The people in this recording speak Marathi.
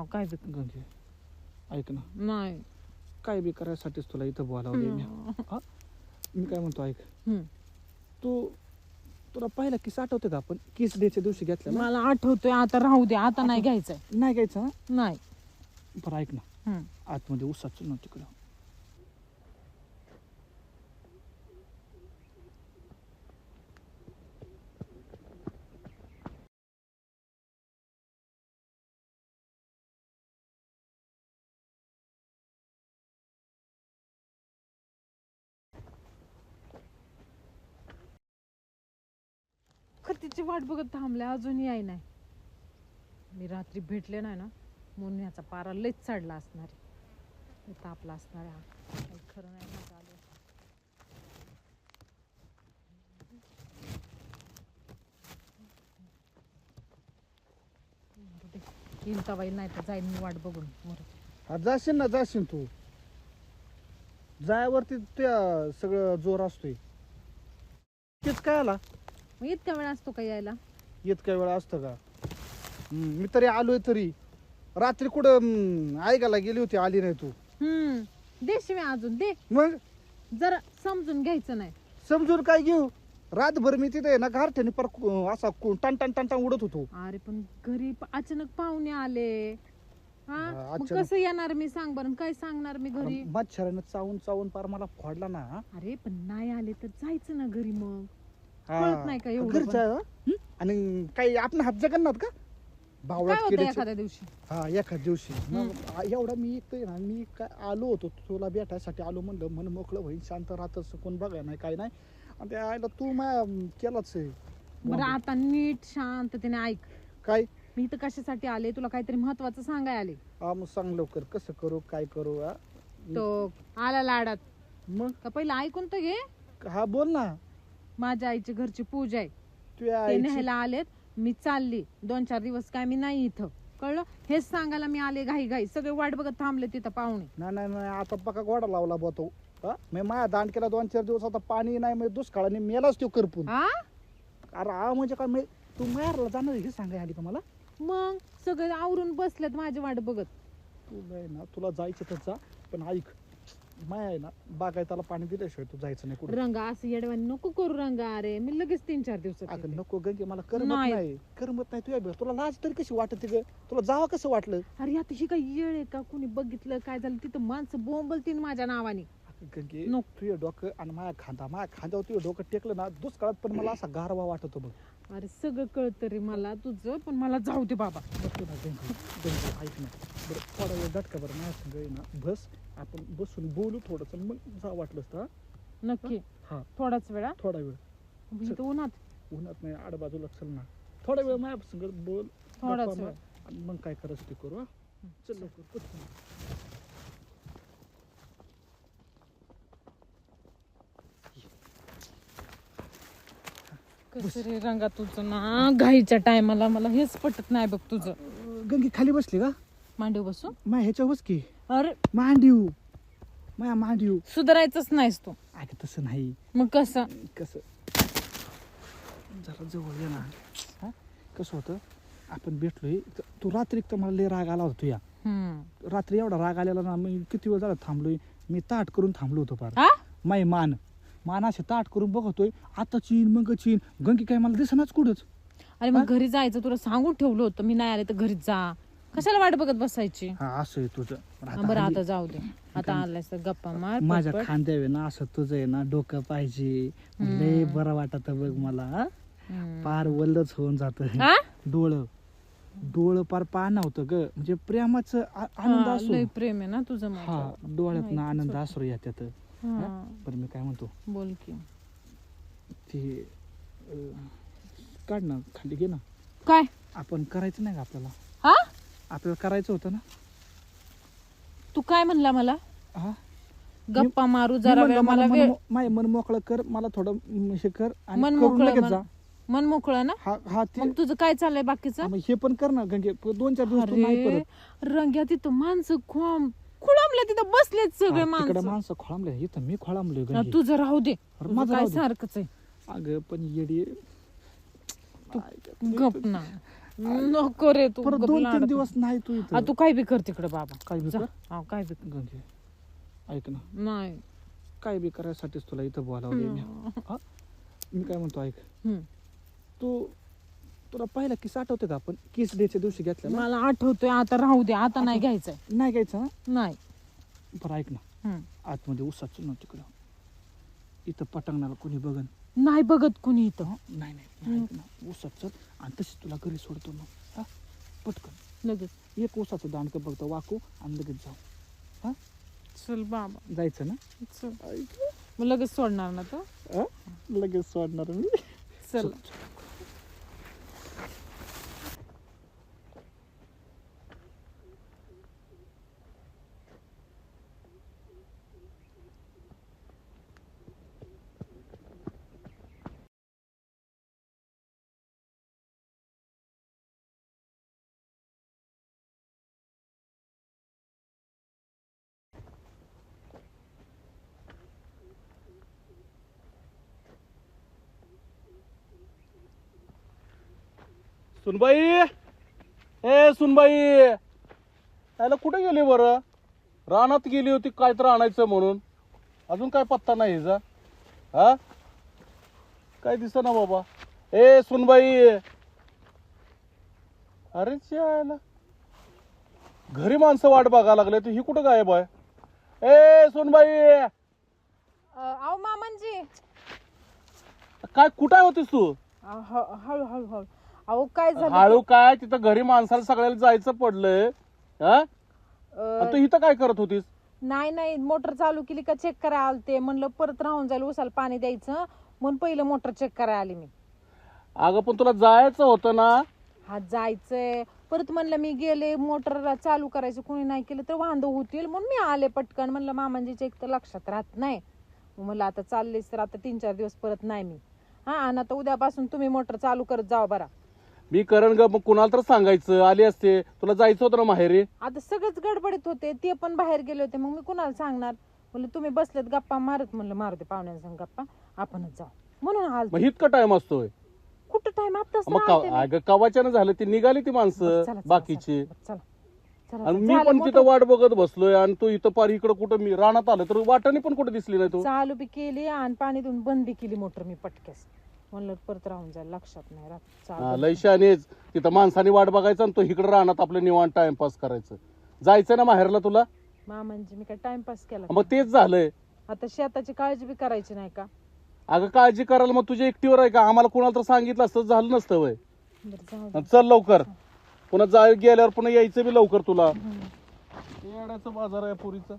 अहो काय गंगे? ऐक ना. नाही. काय बी करायसाठीच तुला इथं बोलावलंय मी. हा? मी काय म्हणतो ऐक. हम्म. तू तुला पाहिला किस आठवते का आपण? किस डेच्या दिवशी घेतला ना मला आठवतोय आता राहू दे आता नाही घ्यायचंय. नाही घ्यायचा ना नाही. बरं ऐक ना. हम्म. आतमध्ये उसाच ना तिकडं. रात्रीची वाट बघत थांबल्या अजूनही आई नाही. मी रात्री भेटले नाही ना म्हणून ह्याचा पारा लईच चढला असणार आहे. तापला असणार आहे काही खरं नाही चालू आलं. येईल नाही तर जाईन मी वाट बघून. मरू हा जाशील ना जाशील तू. जायावरती त्या सगळं जोर असतोय. तेच काय आला? मग इतका वेळ असतो का यायला? येत काय वेळा असतं का? हम्म, मी तरी आलोय तरी. रात्री कुठं हम्म, ऐकायला गेली होती आली नाही तू. हम्म दे शिवाय अजून दे. मग? जरा समजून घ्यायचं नाही. समजून काय घेऊ? रातभर मी तिथे ना गारठ्याने पर असा कु- टन टन टन टन उडत होतो. अरे पण घरी प- अचानक पाहुणे आले. हा? हा, मग अचानक. कसं येणार मी सांग बरं काय सांगणार मी घरी? मच्छरानं चावून चावून पार मला फोडला ना. अरे पण नाही आले तर जायचं ना घरी मग. कळत नाही का एवढं घरचं आहे, हा? हं? आणि काही आपण हात जगन्नाथ का? काय बावळात होतं किड्याचे एखाद्या दिवशी? हा एखाद दिवशी. मग आ- एवढा मी एकतोय ना मी काय आलो होतो तुला भेटायसाठी आलो म्हणलं मन मोकळं होईल शांत राहतच कोण बघाय नाही काय नाही. आणि त्या आईला तू माया केलाच आहे. बरं आता नीट शांततेने ऐक. काय? मी इथं कशासाठी आले? तुला काहीतरी महत्वाचं सांगाय आले. हा मग सांग लवकर कसं करू काय करू हा? तो आला लाडात. मग? का पहिलं ऐकून तर घे. हा बोल ना. माझ्या आईची घरची पूजा आहे. तुझ्या ते आईची? न्यायला आलेत. मी चालली. दोन चार दिवस काय मी नाही इथं. कळलं? हेच सांगायला मी आले घाई घाई. सगळे वाट बघत थांबले तिथं पाहुणे. नाही नाही नाही. आता पका गोडा लावला बा तो. हा? मी माया दांड केला दोन चार दिवस. आता पाणी नाही म्हणजे दुष्काळाने मेलाच तो करपून. हा अरे हा म्हणजे काय मी तू मायारला जाणार हे सांगाय आली का मला? मग? सगळे आवरून बसलेत माझी वाट बघत. तू नाही ना तुला जायचं तर जा पण ऐक. माया आहे ना बागायताला पाणी दिल्याशिवाय तू जायचं नाही कुठे. रंगा असं येडवानी नको करू रंगा अरे मी लगेच तीन चार दिवसात अगं येते. नको गंगे मला करमत नाही. नाही. करमत नाही तुझ्या बिगर. तुला लाज तरी कशी वाटत ग? तुला जावं कसं वाटलं? अरे आता ही काय येळ आहे का? कुणी बघितलं काय झालं? तिथं माणसं बोंबलतीन माझ्या नावाने. अगं गंगे नको. तुझं डोकं आणि माझ्या खांदा माझ्या खांद्यावर तुझं डोकं टेकलं ना दुष्काळात पण मला असा गारवा वाटतो बघ. अरे सगळं कळतं रे मला तुझं पण मला जाऊ दे बाबा. नको ना ऐक ना. बरं थोडा वेळ झटका बरं माझ्या संग ये ना. बस आपण बसून बोलू थोडंसं मग जा वाटलंस तर हा? नक्की. हा. थोडाच वेळा थोडा वेळ. इथं उन्हात? उन्हात नाही आडबाजूला चल ना. थोडा वेळ माझ्या संग बोल थोडाच गप्पा वेळ. मार. आणि मग काय करायचं ते करू हा? चल लवकर पटकन. कसं रे रंगा तुझं ना घाईच्या टायमाला मला हेच पटत नाही बघ तुझं. गंगी खाली बसली का? मांडीव बसू? माया ह्याच्यावर बस की. अरे. मांडीव. माया मांडीव. सुधारायचंच नाहीस तू. अगं तसं नाही. मग कसं? कसं? जरा जवळ ये ना. हा? कसं होतं? आपण भेटलोय त- तू रात्री तर मला लय राग आला होता तुया. हम्म. रात्री एवढा राग आलेला ना मी किती वेळ झाला थांबलोय? मी ताट करून थांबलो होतो फार हा माई मान. मान असे ताट करून बघतोय. आता चीन मग चीन. गंगी काय मला दिसनाच कुठंच. अरे मग घरी जायचं तुला सांगून ठेवलं होतं. मी नाही आले तर घरी जा. कशाला वाट बघत बसायची? हा असं आहे तुझं. पण हा, आता बरं हल्ली आता जाऊ दे. आता आलायस तर गप्पा मार माझ्या पटपट. खांद्यावर ना असं तुझं आहे ना डोकं पाहिजे. लय बरं वाटत बघ मला हा? हम्म. पार वल्लच होऊन जात. हा? डोळ. डोळ पार पाहणं होतं ग. म्हणजे प्रेमाचं आ- आनंद हा, असो. लय प्रेम आहे ना तुझं हा माझ्यावर. डोळ्यात ना आनंद. असो याच्यात. हा, पण मी काय म्हणतो? बोल की. ते अं, काढ ना खाली घे ना. काय? आपण करायचं नाही का आपल्याला? हा? आपल्याला करायचं होतं ना? तू काय म्हणला मला? हा? गप्पा मारू मी जरा म्हणलं वेळ मला मन- वेळ. माझे मन मोकळं कर मला थोडं म, हे कर आणि मन करून मोकळं लगेच मन- जा. मन मोकळं ना? हा हा ते मग तुझं काय चाललंय बाकीचं? हा, मग हे पण कर ना गंगे. प- दोन चार दिवस तू नाही अरे परत रंग्या तिथं माणसं खोम खुळंबले तिथं बसलेत सगळे तिकडं माणसं. माणसं खोळांबले इथं मी खोळांबलोय हा, गंगे तुझं राहू दे. अरे माझं काय राहू दे. सारखंच आहे. अगं पण येडी गप ना. नको रे तू परत गप दोन तीन लाडत. दिवस नाही तू इथं. तू काय बी कर तिकडे बाबा. काय बी जा. कर? हा, काय बी कर. गंगे ऐक ना. नाही. काय बी करायसाठीच तुला इथं बोलावलंय मी. हा? मी काय म्हणतो ऐक. हम्म. तू तुला पहिला किस आठवते का आपण? किस डेच्या दिवशी घेतला ना मला आठवतोय आता राहू दे आता नाही घ्यायचंय. नाही घ्यायचं ना नाही. बरं ऐक ना. हम्म. आतमध्ये उसाचं ना तिकडं इथं पटांगणाला कोणी बघन? नाही बघत कुणी इथं? नाही नाही ऐक ना. उसाचं आणि तशी तुला घरी सोडतो मग. हा? पटकन. लगेच. एक उसाचं दांडकं बघतो वाकू आणि लगेच जाऊ. हा? चल बाबा. जायचं ना? चल. ऐक मग लगेच सोडणार ना तो? हा? लगेच सोडणार मी. चल. सुनबाई. ए सुनबाई. त्याला कुठे गेली बरं? रानात गेली होती काय तर आणायचं म्हणून. अजून काय पत्ता नाही हिचा. हा? काय दिसत ना बाबा. ए सुनबाई. अरे यायला घरी माणसं वाट बघायला लागले तर ही कुठं गायब आहे? ए सुनबाई. अहो मामांजी. काय कुठं होतीस तू? ह- हळू हळू हळू. अहो काय झालं हळू काय? तिथं घरी माणसाला सगळ्याला जायचं पडलंय. हा? अं, आणि तू इथं काय करत होतीस? नाही नाही. मोटर चालू केली का चेक करायला आलते. म्हणलं परत राहून जाईल उसाला पाणी द्यायचं. म्हणून पहिलं मोटर चेक करायला आली मी. अगं पण तुला जायचं होतं ना? हा जायचंय. परत म्हणलं मी गेले मोटर चालू करायचं कोणी नाही केलं तर वांदो होतील. म्हणून मी आले पटकन. म्हणलं मामांजीच्या एक तर लक्षात राहत नाही. मग म्हणलं आता चाललेच तर आता तीन चार दिवस परत नाही मी. हा आणि आता उद्यापासून तुम्ही मोटर चालू करत जावा बरा. मी करण ग मग कुणाला तर सांगायचं. आली असते. तुला जायचं होतं ना माहेरी? आता सगळेच गडबडीत होते. ते पण बाहेर गेले होते. मग मी कुणाला सांगणार? म्हणलं तुम्ही बसलेत गप्पा मारत. म्हणलं मारू दे पाहुण्यांसंग गप्पा. आपणच जाऊ. म्हणून मग इतका टाइम असतोय? कुठं टाइम मग. अगं कवाच्यानं झालं? ती निघाली ती माणसं बाकीची. चला, चला. चला, आणि मी झालं पण मोठं. तिथं वाट बघत बसलोय आणि तू इथं पार इकडं कुठं मी रानात आलं तर वाटाने पण कुठं दिसली नाही तू. चालू बी केली आणि पाणी देऊन बंद बी केली मोटर मी पटकेस म्हणलं परत राहून जाईल लक्षात नाही राहत. हा, लय शानेच तिथं माणसाने वाट बघायचं आणि तो इकडं रानात आपलं निवांत टाइमपास करायचं. जायचं ना माहेरला तुला? मामांजी मी काय टाइमपास केला मग तेच झालंय. आता शेताची काळजी बी करायची नाही का? अगं काळजी करायला मग तुझ्या एकटीवर आहे का? आम्हाला कुणाला तर सांगितलं असतं झालं नसतं वय. बरं जाऊ दे. चल लवकर. पुन्हा जाय गेल्यावर पुन्हा यायचं बी लवकर तुला. हम्म. येड्याचं बाजार आहे पुरीचं.